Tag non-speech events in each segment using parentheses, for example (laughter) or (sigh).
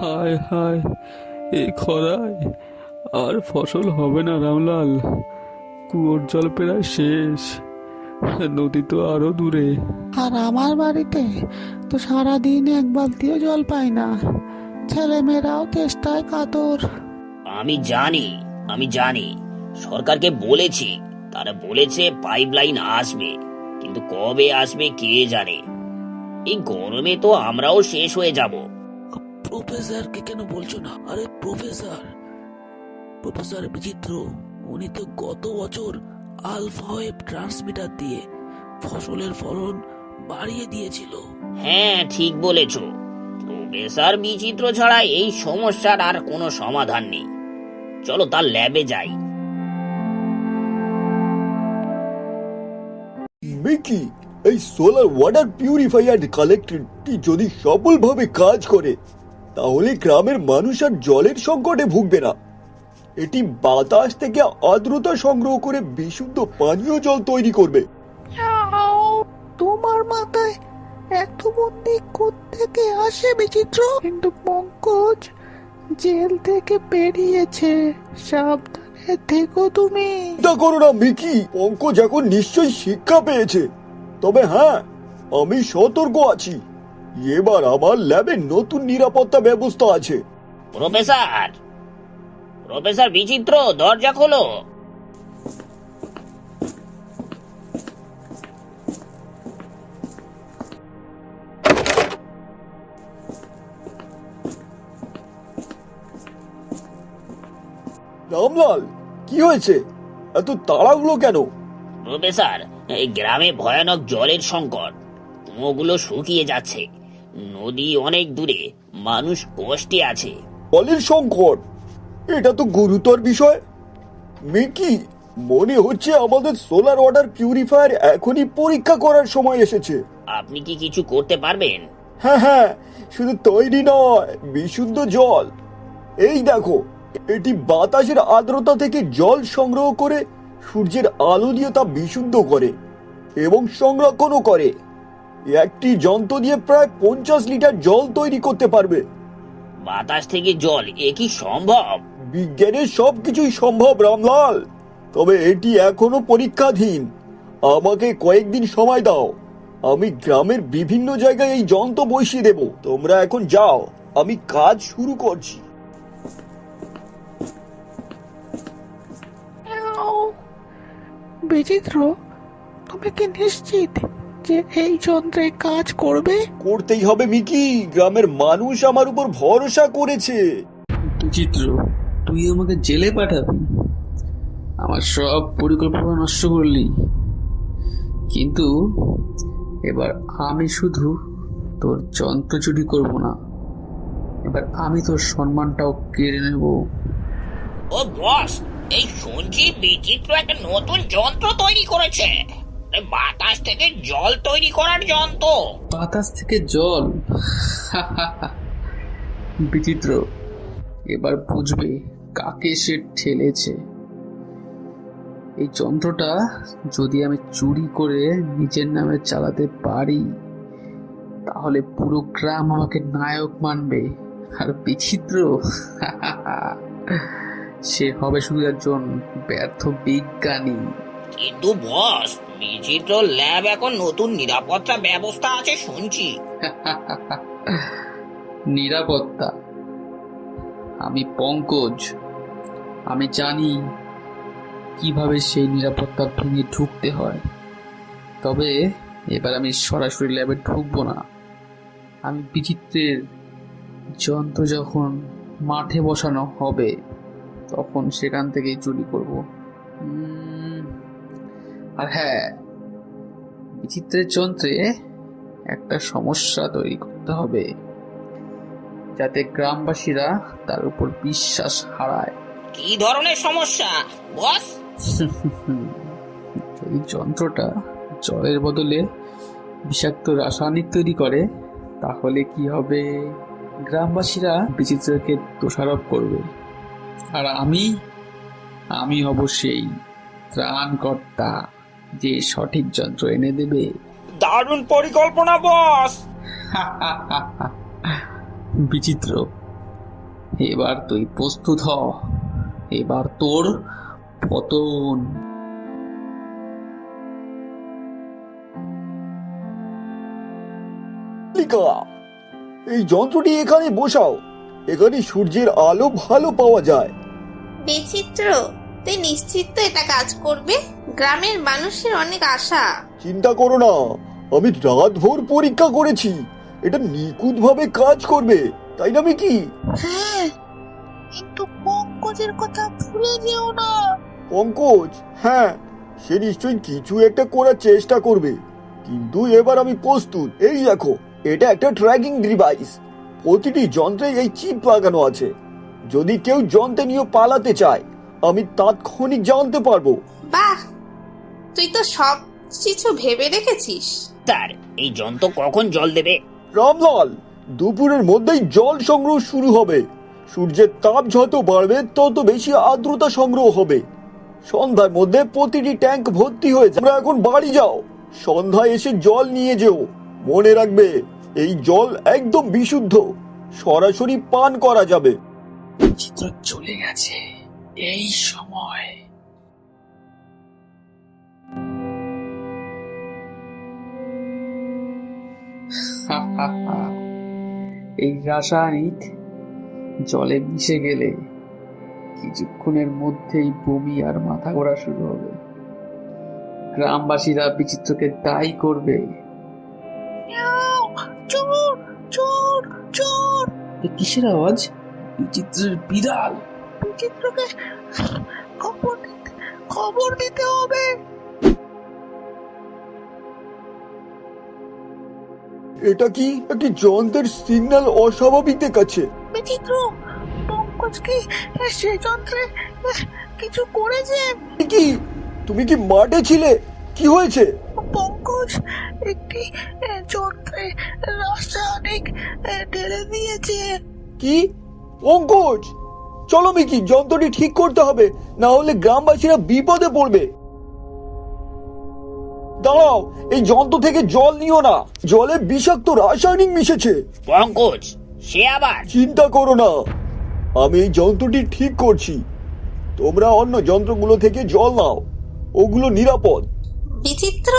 হায় হায় এই খরায় আর ফসল হবে না রামলাল। কুয়োর জল প্রায় শেষ নদী তো আরও দূরে। আর আমার বাড়িতে তো সারাদিন এক বালতিও জল পায় না। ছেলেমেয়েরাও চেষ্টায় কাতর। আমি জানি আমি জানি সরকারকে বলেছি তারা বলেছে পাইপলাইন আসবে। কিন্তু কবে আসবে কে জানে? এই গরমে তো আমরাও শেষ হয়ে যাব। প্রফেসরকে কেন বলছো না? আরে প্রফেসর প্রফেসর বিচিত্র উনি তো গত বছর আলফা ওয়েভ ট্রান্সমিটার দিয়ে ফসলের ফলন বাড়িয়ে দিয়েছিল। হ্যাঁ ঠিক বলেছ। প্রফেসর বিচিত্র ছাড়া এই সমস্যার আর কোনো সমাধান নেই। চলো তার ল্যাবে যাই। মিকি এই সোলার ওয়াটার পিউরিফায়ার কালেক্টরটি যদি সফলভাবে কাজ করে, তাহলে গ্রামের মানুষ আর জলের সংকটে ভুগবে না। এটি বাতাস থেকে আর্দ্রতা সংগ্রহ করে বিশুদ্ধ পানীয় জল তৈরি করবে। তোমার মাথায় এত বুদ্ধি থেকে আসে বিচিত্র? কিন্তু পঙ্কজ জেল থেকে বেরিয়েছে, সাবধানে থেকো তুমি। চিন্তা করো না মিকি। পঙ্কজ এখন নিশ্চয়ই শিক্ষা পেয়েছে। তবে হ্যাঁ আমি সতর্ক আছি। এবার আমার ল্যাবে নতুন নিরাপত্তা ব্যবস্থা আছে। প্রফেসর! প্রফেসর বিচিত্র দরজা খোলো। রামলাল কি হয়েছে? এত তাড়াহুড়ো কেন? প্রফেসর এই গ্রামে ভয়ানক জলের সংকট। কুয়োগুলো শুকিয়ে যাচ্ছে। নদী অনেক দূরে মানুষ কষ্টে আছে। জলের সংকট এটা তো গুরুতর বিষয়। মিকি মনে হচ্ছে আমাদের সোলার ওয়াটার পিউরিফায়ার এখনই পরীক্ষা করার সময় এসেছে। আপনি কি কিছু করতে পারবেন? হ্যাঁ হ্যাঁ শুধু তৈরি নয় বিশুদ্ধ জল। এই দেখো এটি বাতাসের আর্দ্রতা থেকে জল সংগ্রহ করে সূর্যের আলো দিয়ে তা বিশুদ্ধ করে এবং সংরক্ষণও করে। একটি যন্ত্র দিয়ে প্রায় পঞ্চাশ লিটার জল তৈরি করতে পারবে। বাতাস থেকে জল এ কি সম্ভব? বিজ্ঞানের সবকিছুই সম্ভব রামলাল। তবে এটি এখনও পরীক্ষাধীন। আমাকে কয়েকদিন সময় দাও। আমি গ্রামের বিভিন্ন জায়গায় এই যন্ত্র বসিয়ে দেব। তোমরা এখন যাও। আমি কাজ শুরু করছি। বিচিত্র তুমি কি নিশ্চিত যে এই যন্ত্রে কাজ করবে? করতেই হবে মিকি। গ্রামের মানুষ আমার উপর ভরসা করেছে। বিচিত্র তুই আমাকে জেলে পাঠাবি। আমার সব পরিকল্পনা নষ্ট করলি। কিন্তু এবার আমি শুধু তোর যন্ত্র চুরি করব না এবার আমি তোর সম্মানটাও কেড়ে নেব। ও বস এই শুনছি বিচিত্র একটা নতুন যন্ত্র তৈরি করেছে। বাতাস থেকে জল তৈরি করার যন্ত্র। বাতাস থেকে জল? (laughs) বিচিত্র, এবার বুঝবে কাকে সে ঠেলেছে। এই যন্ত্রটা যদি আমি চুরি করে নিজের নামে চালাতে পারি, তাহলে পুরো গ্রাম আমাকে নায়ক মানবে। আর বিচিত্র (laughs) সে হবে শুধু একজন ব্যর্থ বিজ্ঞানী। কিন্তু বস বিচিত্র ল্যাব এখন নতুন নিরাপত্তা ব্যবস্থা আছে শুনছি। (laughs) নিরাপত্তা? আমি পঙ্কজ। আমি জানি কীভাবে সেই নিরাপত্তা ভেঙে ঢুকতে হয়। তবে এবার আমি সরাসরি ল্যাবে ঢুকবো না। আমি বিচিত্রের যন্ত্র যখন মাঠে বসানো হবে তখন সেখান থেকেই চুরি করব। আর হ্যাঁ বিচিত্রের যন্ত্রে একটা সমস্যা তৈরি করতে হবে যাতে গ্রামবাসীরা তার উপর বিশ্বাস হারায়। কি ধরনের সমস্যা বস? (laughs) এই যন্ত্রটা জলের বদলে বিষাক্ত রাসায়নিক তৈরি করে তাহলে কি হবে? গ্রামবাসীরা বিচিত্রকে দোষারোপ করবে। আর আমি আমি হব সেই ত্রাণকর্তা যে সঠিক যন্ত্র এনে দেবে। দারুণ পরিকল্পনা বস! বিচিত্র। এবার তুই প্রস্তুত হ। এবার তোর পতন। এই যন্ত্রটি এখানে বসাও। এখানে সূর্যের আলো ভালো পাওয়া যায়। বিচিত্র। তুই নিশ্চিত তো এটা কাজ করবে? গ্রামের মানুষের অনেক আশা। চিন্তা করো না আমি রাত ভোর পরীক্ষা করেছি। এটা নিখুঁত ভাবে কাজ করবে তাই না কি হ্যাঁ কিন্তু পঙ্কজের কথা ভুলে যেও না। পঙ্কজ হ্যাঁ সে নিশ্চয়ই কিছু একটা করার চেষ্টা করবে। কিন্তু এবার আমি প্রস্তুত। এই দেখো এটা একটা ট্র্যাকিং ডিভাইস প্রতিটি যন্ত্রে এই চিপ লাগানো আছে। যদি কেউ যন্ত্রে নিয়ে পালাতে চায় আমি তাৎক্ষণিক জানতে পারব। বাহ! তুই তো সব কিছু ভেবে রেখেছিস তার এই যন্ত্র কখন জল দেবে? রামলাল দুপুরের মধ্যেই জল সংগ্রহ শুরু হবে। সূর্যের তাপ যত বাড়বে তত বেশি আর্দ্রতা সংগ্রহ হবে। সন্ধ্যার মধ্যে প্রতিটি ট্যাঙ্ক ভর্তি হয়ে যাবে তোমরা এখন বাড়ি যাও। সন্ধ্যায় এসে জল নিয়ে যেও। মনে রাখবে এই জল একদম বিশুদ্ধ। সরাসরি পান করা যাবে। বিচিত্র চলে গেছে। এই সময়। (laughs) এই রাসায়নিক জলে মিশে গেলে কিছুক্ষণের মধ্যেই বমি আর মাথা ঘোরা শুরু হবে। গ্রামবাসীরা বিচিত্রকে দায়ী করবে। চোর চোর চোর। এ কিসের আওয়াজ? বিচিত্রের বিড়াল। বিচিত্রকে খবর দিতে খবর দিতে হবে। এটা কি? একটি যন্ত্রের সিগন্যাল অস্বাভাবিক দেখাচ্ছে বিচিত্র পঙ্কজ কি সে যন্ত্রে কিছু করেছে? কি? তুমি কি মাঠে ছিলে? কি হয়েছে? পঙ্কজ একটি যন্ত্রে রাসায়নিক ঢেলে দিয়েছে। কি? পঙ্কজ চলো মিকি যন্ত্রটি ঠিক করতে হবে না হলে গ্রামবাসীরা বিপদে পড়বে। দাঁড়াও এই যন্ত্র থেকে জল নিও না। জলে বিষাক্ত রাসায়নিক মিশেছে। পঙ্কজ সে আবার? চিন্তা করো না আমি এই যন্ত্রটি ঠিক করছি। তোমরা অন্য যন্ত্রগুলো থেকে জল নাও ওগুলো নিরাপদ। বিচিত্র!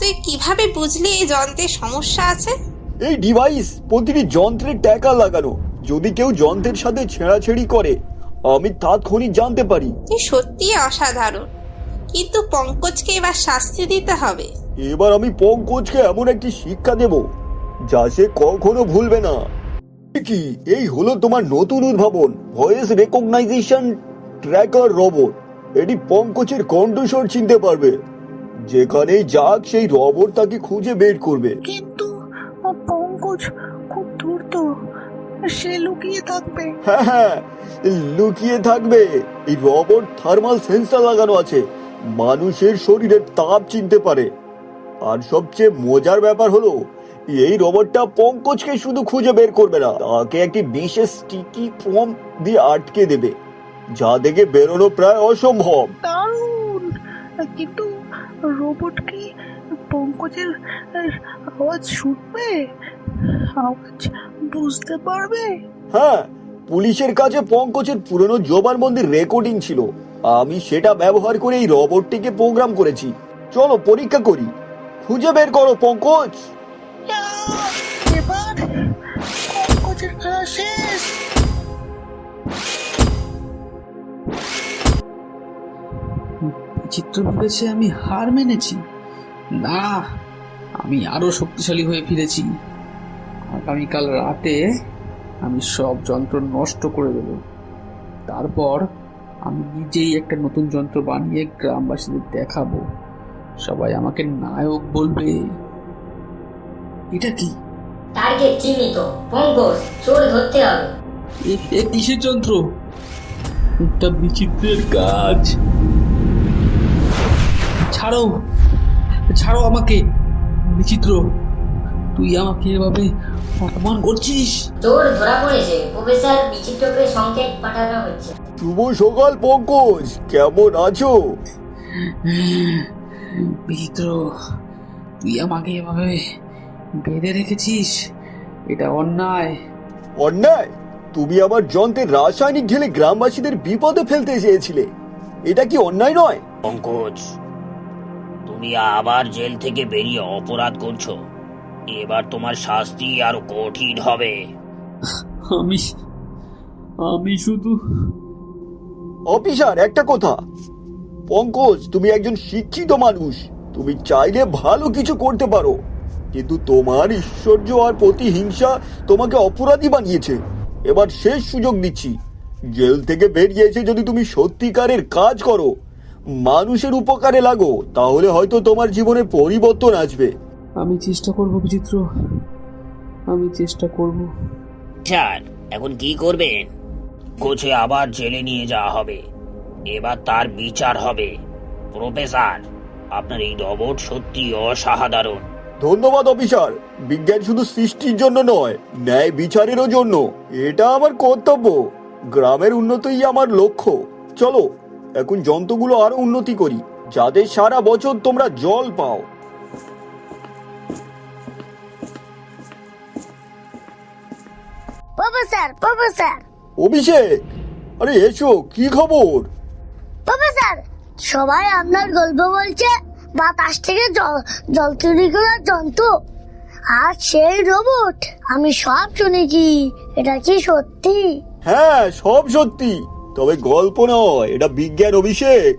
তুই কীভাবে বুঝলি এই যন্ত্রের সমস্যা আছে? এই ডিভাইস প্রতিটি যন্ত্রে ট্যাকা লাগানো। যদি কেউ যন্ত্রের সাথে ছেঁড়াছেড়ি করে আমি তাৎক্ষণিক জানতে পারি। তুই সত্যিই অসাধারণ। কিন্তু পঙ্কজকে এবার শাস্তি দিতে হবে। এবার আমি পঙ্কজকে এমন একটি শিক্ষা দেব যা সে কখনো ভুলবে না। কি? এই হলো তোমার নতুন উদ্ভাবন ভয়েস রেকগনাইজেশন ট্র্যাকার রোবট এটি পঙ্কজের কণ্ঠস্বর চিনতে পারবে। যেখানেই যাক সেই রোবট তাকে খুঁজে বের করবে। কিন্তু পঙ্কজ খুব ধূর্ত। সে লুকিয়ে থাকবে। হ্যাঁ হ্যাঁ লুকিয়ে থাকবে। এই রোবট থার্মাল সেন্সার লাগানো আছে। মানুষের শরীরের তাপ চিনতে পারে। আর সবচেয়ে মজার ব্যাপার হলো এই রোবটটা পঙ্কজকে শুধু খুঁজে বের করবে না তাকে একটি বিশেষ স্টিকি ফর্ম দিয়ে আটকে দেবে যা দেখে বেরোনো প্রায় অসম্ভব। দারুণ! কিন্তু রোবট কি পঙ্কজের আওয়াজ শুনবে? আওয়াজ বুঝতে পারবে? হ্যাঁ পুলিশের কাছে পঙ্কজের পুরনো জবানবন্দির রেকর্ডিং ছিল। আমি সেটা ব্যবহার করে এই রোবটটিকে প্রোগ্রাম করেছি। চলো পরীক্ষা করি। খুঁজে বের করো পঙ্কজ! এবার পঙ্কজের খেলা শেষ বিচিত্র ভেবেছে আমি হার মেনেছি। না আমি আরও শক্তিশালী হয়ে ফিরেছি। আগামীকাল রাতে আমি সব যন্ত্র নষ্ট করে দেব। তারপর আমি নিজেই একটা নতুন যন্ত্র বানিয়ে গ্রামবাসীদের দেখাবো। সবাই আমাকে নায়ক বলবে। এটা কি? টার্গেট চিহ্নিত। পঙ্কজ চোর ধরতে হবে। এ কিসের যন্ত্র? একটা বিচিত্রের কাজ। ছাড়ো ছাড়ো আমাকে বিচিত্র তুই আমাকে এভাবে অপমান করছিস? চোর ধরা পড়েছে। প্রফেসর বিচিত্রকে সংকেত পাঠানো হচ্ছে। শুভ সকাল পঙ্কজ। কেমন আছো? বিচিত্র তুই আমাকে এভাবে বেঁধে রেখেছিস? এটা অন্যায়। অন্যায়? তুমি আমার যন্ত্রে রাসায়নিক ঢেলে গ্রামবাসীদের বিপদে ফেলতে চেয়েছিলে। এটা কি অন্যায় নয়? পঙ্কজ তুমি আবার জেল থেকে বেরিয়ে অপরাধ করছ। এবার তোমার শাস্তি আরও কঠিন হবে। আমি আমি শুধু অফিসার একটা কথা। পঙ্কজ তুমি একজন শিক্ষিত মানুষ। তুমি চাইলে ভালো কিছু করতে পারো। কিন্তু তোমার ঈশ্বর্য আর প্রতিহিংসা তোমাকে অপরাধী বানিয়েছে। এবার শেষ সুযোগ দিচ্ছি। জেল থেকে বেরিয়ে এসে যদি তুমি সত্যিকারের কাজ করো মানুষের উপকারে লাগো তাহলে হয়তো তোমার জীবনে পরিবর্তন আসবে। আমি চেষ্টা করব বিচিত্র। আমি চেষ্টা করব। স্যার এখন কি করবেন? কোচে আবার জেলে নিয়ে যাওয়া হবে। এবার তার বিচার হবে। প্রফেসর আপনার এই রবট সত্যি অসাধারণ। ধন্যবাদ অফিসার। বিজ্ঞান শুধু সৃষ্টির জন্য নয় ন্যায় বিচারেরও জন্য। এটা আমার কর্তব্য। গ্রামের উন্নতিই আমার লক্ষ্য। চলো এখন যন্ত্রগুলো আরও উন্নতি করি যাতে সারা বছর তোমরা জল পাও। প্রফেসর প্রফেসর অভিষেক আরে এসো কি খবর? প্রফেসর সবাই আপনার গল্প বলছে বাতাস থেকে জল জল চুরি করার যন্ত্র আর সেই রোবট আমি সব শুনেছি এটা কি সত্যি? হ্যাঁ সব সত্যি। তবে গল্প নয় এটা বিজ্ঞান অভিষেক।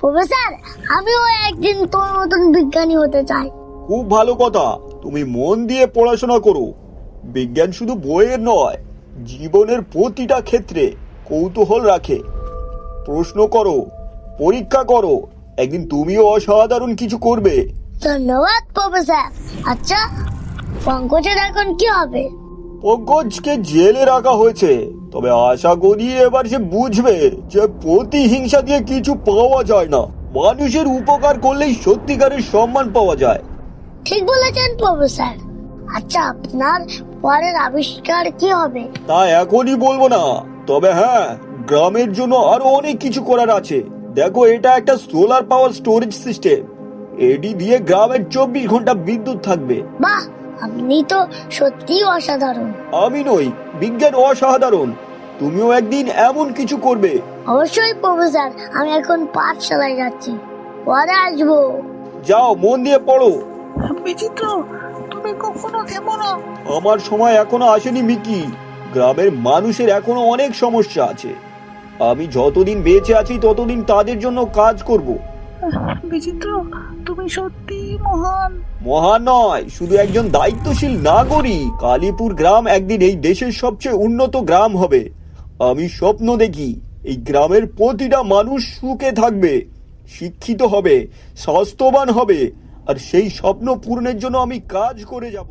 প্রফেসর আমিও একদিন তোর মতন বিজ্ঞানী হতে চাই। খুব ভালো কথা তুমি মন দিয়ে পড়াশোনা করো। বিজ্ঞান শুধু বইয়ের নয় জীবনের প্রতিটা ক্ষেত্রে কৌতূহল রাখে। প্রশ্ন করো পরীক্ষা করো একদিন তুমিও অসাধারণ কিছু করবে। ধন্যবাদ প্রফেসর। আচ্ছা পঙ্কজের এখন কি হবে? পঙ্কজকে জেলে রাখা হয়েছে। তবে আশা করি এবার সে বুঝবে যে প্রতিহিংসা দিয়ে কিছু পাওয়া যায় না। মানুষের উপকার করলেই সত্যিকারের সম্মান পাওয়া যায়। ঠিক বলেছেন প্রফেসর। আচ্ছা আপনার পরের আবিষ্কার কি হবে? তা এখনই বলব না। তবে হ্যাঁ গ্রামের জন্য আরও অনেক কিছু করার আছে। দেখো এটা একটা সোলার পাওয়ার স্টোরেজ সিস্টেম এটি দিয়ে গ্রামের চব্বিশ ঘণ্টা বিদ্যুৎ থাকবে। বাহ! আপনি তো সত্যিই অসাধারণ। আমি নই বিজ্ঞান অসাধারণ। তুমিও একদিন এমন কিছু করবে। অবশ্যই প্রফেসর আমি এখন পাঠশালায় যাচ্ছি। পরে আসব। যাও মন দিয়ে পড়ো। বিচিত্র তুমি কখনো থেমো না। আমার সময় এখনও আসেনি মিকি। গ্রামের মানুষের এখনও অনেক সমস্যা আছে। আমি যতদিন বেঁচে আছি ততদিন তাদের জন্য কাজ করব। বিচিত্র সত্যি মহান। মহান নয়, শুধু একজন দায়িত্বশীল নাগরিক। কালীপুর গ্রাম একদিন এই দেশের সবচেয়ে উন্নত গ্রাম হবে। আমি স্বপ্ন দেখি, এই গ্রামের প্রতিটা মানুষ সুখে থাকবে, শিক্ষিত হবে, স্বাস্থ্যবান হবে, আর সেই স্বপ্ন পূরণের জন্য আমি কাজ করে যাব।